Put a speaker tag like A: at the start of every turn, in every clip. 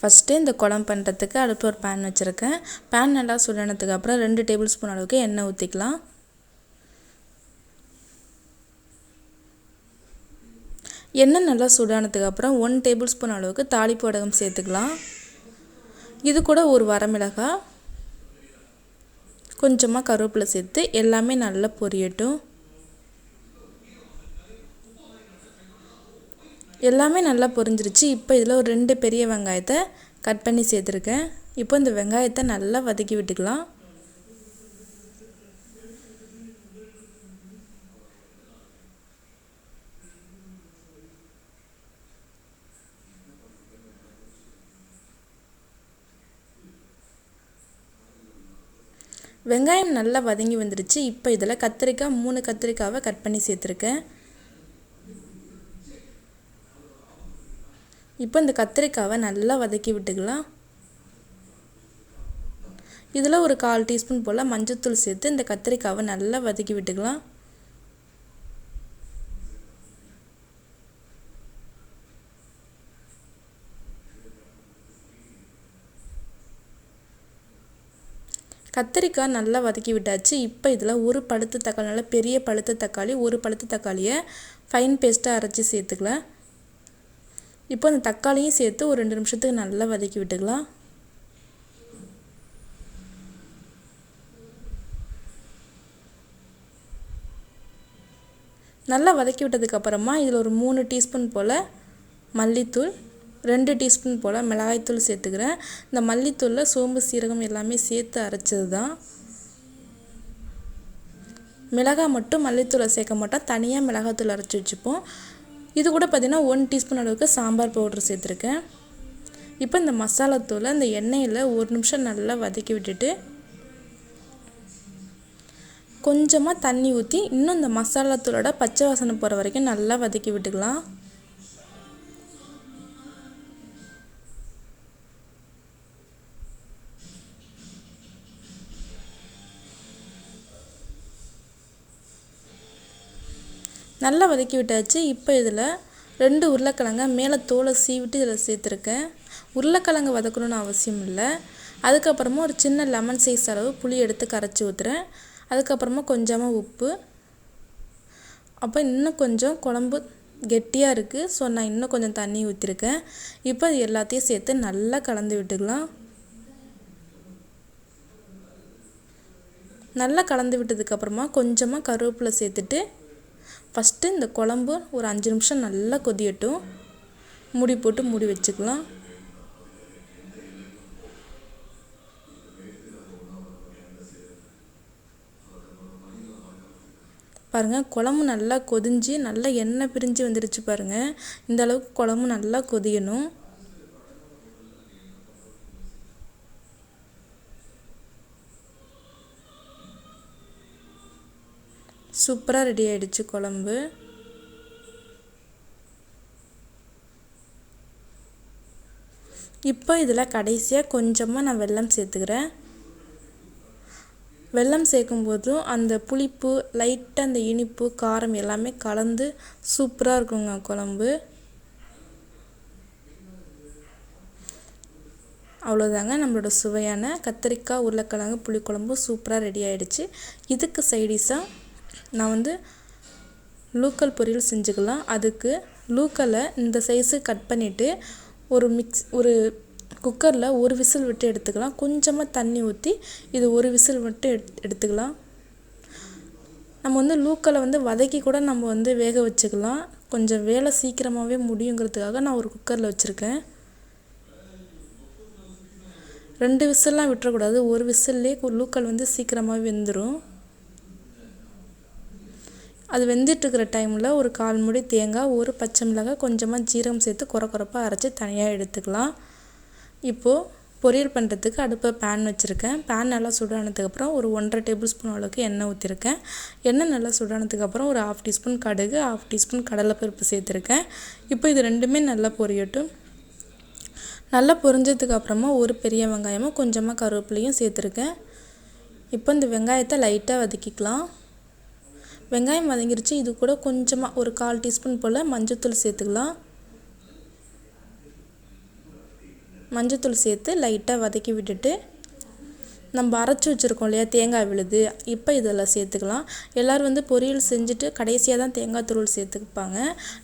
A: First இந்த குழம்பு பண்ணுறதுக்கு அடுப்பு ஒரு பேன் வச்சுருக்கேன். பேன் நல்லா சுடனதுக்கு அப்புறம் ரெண்டு டேபிள் ஸ்பூன் அளவுக்கு எண்ணெய் ஊற்றிக்கலாம் எண்ணெய் நல்லா சுடானதுக்கப்புறம் ஒன் டேபிள் ஸ்பூன் அளவுக்கு தாளிப்பு வடகம் சேர்த்துக்கலாம். இது கூட ஒரு வரமிளகாய். கொஞ்சமாக கருவேப்பிலை சேர்த்து எல்லாமே நல்லா பொரியட்டும். எல்லாமே நல்லா பொரிஞ்சிருச்சு. இப்போ இதில் ஒரு ரெண்டு பெரிய வெங்காயத்தை கட் பண்ணி சேர்த்துருக்கேன். இப்போ இந்த வெங்காயத்தை நல்லா வதக்கி விட்டுக்கலாம். வெங்காயம் நல்லா வதங்கி வந்துருச்சு. இப்போ இதில் கத்திரிக்காய் மூணு கத்திரிக்காவை கட் பண்ணி சேர்த்துருக்கேன். இப்போ இந்த கத்திரிக்காவை நல்லா வதக்கி விட்டுக்கலாம். இதில் ஒரு கால் டீஸ்பூன் போல் மஞ்சத்தூள் சேர்த்து இந்த கத்திரிக்காவை நல்லா வதக்கி விட்டுக்கலாம். கத்திரிக்காய் நல்லா வதக்கி விட்டாச்சு. இப்போ இதில் ஒரு பழுத்த தக்காளி நல்லா பெரிய பழுத்த தக்காளி ஒரு பழுத்த தக்காளியை ஃபைன் பேஸ்ட்டாக அரைச்சி சேர்த்துக்கலாம். இப்போ அந்த தக்காளியும் சேர்த்து ஒரு ரெண்டு நிமிஷத்துக்கு நல்லா வதக்கி விட்டுக்கலாம். நல்லா வதக்கி விட்டதுக்கப்புறமா இதில் ஒரு மூணு டீஸ்பூன் போல் மல்லித்தூள் ரெண்டு டீஸ்பூன் போல் மிளகாய்த்தூள் சேர்த்துக்கிறேன். இந்த மல்லித்தூளில் சோம்பு சீரகம் எல்லாமே சேர்த்து அரைச்சது தான். மிளகாய் மட்டும் மல்லித்தூளை சேர்க்க மாட்டோம். தனியாக மிளகாத்தூள் அரைச்சி வச்சுப்போம். இது கூட பார்த்திங்கன்னா ஒன் டீஸ்பூன் அளவுக்கு சாம்பார் பவுட்ரு சேர்த்துருக்கேன். இப்போ இந்த மசாலாத்தூளை இந்த எண்ணெயில் ஒரு நிமிஷம் நல்லா வதக்கி விட்டுட்டு கொஞ்சமாக தண்ணி ஊற்றி இன்னும் இந்த மசாலாத்தூளோட பச்சை வாசனை போகிற வரைக்கும் நல்லா வதக்கி விட்டுக்கலாம். நல்லா வதக்கி விட்டாச்சு. இப்போ இதில் ரெண்டு உருளைக்கிழங்க மேலே தோலை சீவிட்டு இதில் சேர்த்துருக்கேன். உருளைக்கிழங்கு வதக்கணும்னு அவசியம் இல்லை. அதுக்கப்புறமா ஒரு சின்ன லெமன் சைஸ் அளவு புளி எடுத்து கரைச்சி ஊற்றுறேன் அதுக்கப்புறமா கொஞ்சமாக உப்பு. அப்போ இன்னும் கொஞ்சம் குழம்பு கெட்டியாக இருக்குது. ஸோ நான் இன்னும் கொஞ்சம் தண்ணி ஊற்றிருக்கேன் இப்போ அது எல்லாத்தையும் சேர்த்து நல்லா கலந்து விட்டுக்கலாம். நல்லா கலந்து விட்டதுக்கப்புறமா கொஞ்சமாக கருவேப்பிலை சேர்த்துட்டு ஃபஸ்ட்டு இந்த குழம்பு ஒரு அஞ்சு நிமிஷம் நல்லா கொதியட்டும். மூடி போட்டு மூடி வச்சுக்கலாம். பாருங்கள் குழம்பு நல்லா கொதிஞ்சு நல்லா எண்ணெய் பிரிஞ்சு வந்துடுச்சு பாருங்கள் இந்த அளவுக்கு குழம்பு நல்லா கொதியணும். சூப்பராக ரெடி ஆகிடுச்சு குழம்பு. இப்போ இதில் கடைசியாக கொஞ்சமாக நான் வெல்லம் சேர்த்துக்கிறேன். வெல்லம் சேர்க்கும்போதும் அந்த புளிப்பு லைட்டாக அந்த இனிப்பு காரம் எல்லாமே கலந்து சூப்பராக இருக்குங்க குழம்பு. அவ்வளோதாங்க நம்மளோட சுவையான கத்திரிக்காய் உருளைக்கிழங்கு புளிக்குழம்பு சூப்பராக ரெடி ஆகிடுச்சு இதுக்கு சைடிஷாக நான் வந்து லூக்கல் பொரியல் செஞ்சுக்கலாம். அதுக்கு லூக்கலை இந்த சைஸு கட் பண்ணிவிட்டு ஒரு மிக்ஸ் ஒரு குக்கரில் ஒரு விசில் விட்டு எடுத்துக்கலாம். கொஞ்சமாக தண்ணி ஊற்றி இது ஒரு விசில் விட்டு எட் எடுத்துக்கலாம். நம்ம வந்து லூக்கலை வந்து வதக்கி கூட நம்ம வந்து வேக வச்சுக்கலாம். கொஞ்சம் வேலை சீக்கிரமாகவே முடியுங்கிறதுக்காக நான் ஒரு குக்கரில் வச்சுருக்கேன். ரெண்டு விசில்லாம் விட்டுறக்கூடாது. ஒரு விசில்லே லூக்கல் வந்து சீக்கிரமாக வெந்துடும் அது வெந்துட்டுருக்கிற டைமில் ஒரு கால் மூடி தேங்காய் ஒரு பச்சை மிளகாய் கொஞ்சமாக ஜீரகம் சேர்த்து கொர கொரப்பாக அரைச்சி தனியாக எடுத்துக்கலாம். இப்போது பொரியல் பண்ணுறதுக்கு அடுப்பை பேன் வச்சுருக்கேன். பேன் நல்லா சுடானதுக்கப்புறம் ஒரு ஒன்றரை டேபிள் ஸ்பூன் அளவுக்கு எண்ணெய் ஊற்றிருக்கேன் எண்ணெய் நல்லா சுடானதுக்கப்புறம் ஒரு ஹாஃப் டீஸ்பூன் கடுகு ஹாஃப் டீஸ்பூன் கடலைப்பருப்பு சேர்த்துருக்கேன். இப்போ இது ரெண்டுமே நல்லா பொரியட்டும். நல்லா பொரிஞ்சதுக்கு அப்புறமா ஒரு பெரிய வெங்காயமும் கொஞ்சமாக கருவேப்பிலையும் சேர்த்துருக்கேன். இப்போ இந்த வெங்காயத்தை லைட்டாக வதக்கிக்கலாம். வெங்காயம் வதங்கிருச்சு. இது கூட கொஞ்சமாக ஒரு கால் டீஸ்பூன் போல் மஞ்சத்தூள் சேர்த்துக்கலாம். மஞ்சத்தூள் சேர்த்து லைட்டாக வதக்கி விட்டுட்டு நம்ம அரைச்சி வச்சுருக்கோம் இல்லையா தேங்காய் விழுது. இப்போ இதெல்லாம் சேர்த்துக்கலாம். எல்லோரும் வந்து பொரியல் செஞ்சுட்டு கடைசியாக தான் தேங்காய் துருள் சேர்த்துப்பாங்க.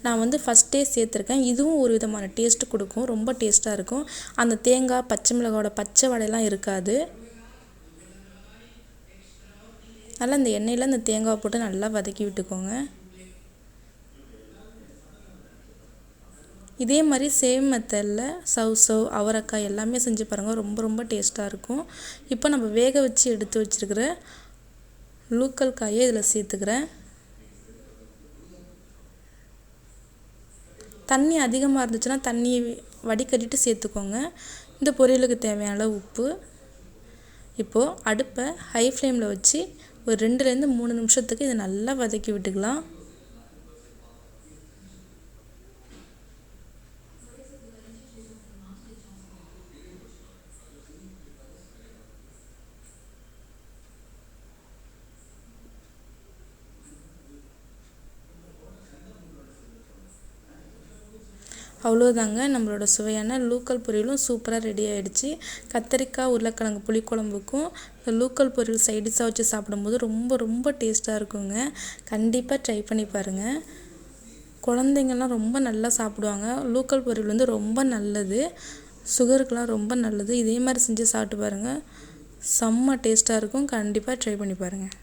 A: நான் வந்து ஃபஸ்ட்டே சேர்த்துருக்கேன். இதுவும் ஒரு விதமான டேஸ்ட்டு கொடுக்கும். ரொம்ப டேஸ்ட்டாக இருக்கும். அந்த தேங்காய் பச்சை மிளகாவோட பச்சை வடையெல்லாம் இருக்காது. நல்லா இந்த எண்ணெயில் இந்த தேங்காவை போட்டு நல்லா வதக்கி விட்டுக்கோங்க. இதே மாதிரி சேம் மெத்தடில் சவ் சவ் அவரைக்காய் எல்லாமே செஞ்சு பாருங்கள் ரொம்ப ரொம்ப டேஸ்ட்டாக இருக்கும். இப்போ நம்ம வேக வச்சு எடுத்து வச்சுருக்கிற லூக்கல் காயை இதில் சேர்த்துக்கிறேன். தண்ணி அதிகமாக இருந்துச்சுன்னா தண்ணியை வடிகட்டிட்டு சேர்த்துக்கோங்க. இந்த பொரியலுக்கு தேவையான அளவு உப்பு. இப்போது அடுப்பை ஹை ஃப்ளேமில் வச்சு ஒரு ரெண்டுலேருந்து மூணு நிமிஷத்துக்கு இதை நல்லா வதக்கி விட்டுக்கலாம். அவ்வளோதாங்க நம்மளோட சுவையான லூக்கல் பொரியலும் சூப்பராக ரெடி ஆகிடுச்சு கத்தரிக்காய் உருளைக்கிழங்கு புளிக்குழம்புக்கும் இந்த லூக்கல் பொரியல் சைடிஷாக வச்சு சாப்பிடும்போது ரொம்ப ரொம்ப டேஸ்ட்டாக இருக்குங்க. கண்டிப்பாக ட்ரை பண்ணி பாருங்கள் குழந்தைங்கள்லாம் ரொம்ப நல்லா சாப்பிடுவாங்க. லூக்கல் பொரியல் வந்து ரொம்ப நல்லது. சுகருக்கெலாம் ரொம்ப நல்லது. இதே மாதிரி செஞ்சு சாப்பிட்டு பாருங்கள் செம்ம டேஸ்ட்டாக இருக்கும். கண்டிப்பாக ட்ரை பண்ணி பாருங்கள்